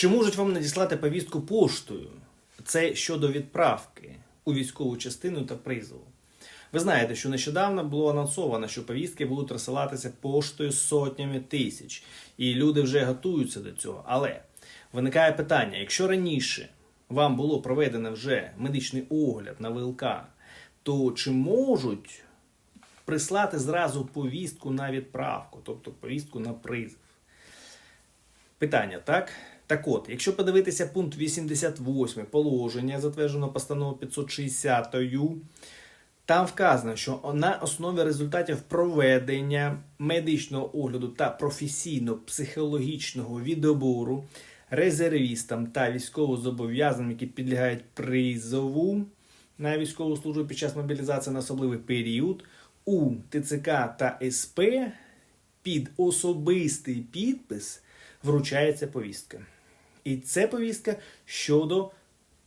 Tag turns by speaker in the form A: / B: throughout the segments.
A: Чи можуть вам надіслати повістку поштою? Це щодо відправки у військову частину та призову. Ви знаєте, що нещодавно було анонсовано, що повістки будуть розсилатися поштою сотнями тисяч, і люди вже готуються до цього. Але виникає питання: якщо раніше вам було проведено вже медичний огляд на ВЛК, то чи можуть прислати зразу повістку на відправку, тобто повістку на призов? Питання, так? Так от, якщо подивитися пункт 88 положення, затверджено постановою 560, там вказано, що на основі результатів проведення медичного огляду та професійно-психологічного відбору резервістам та військовозобов'язаним, які підлягають призову на військову службу під час мобілізації на особливий період, у ТЦК та СП під особистий підпис вручається повістка. І це повістка щодо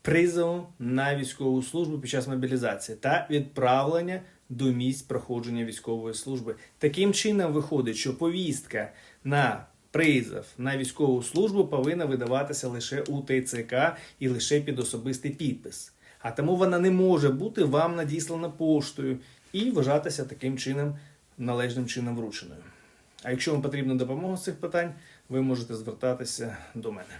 A: призову на військову службу під час мобілізації та відправлення до місць проходження військової служби. Таким чином виходить, що повістка на призов на військову службу повинна видаватися лише у ТЦК і лише під особистий підпис. А тому вона не може бути вам надіслана поштою і вважатися таким чином належним чином врученою. А якщо вам потрібна допомога з цих питань, ви можете звертатися до мене.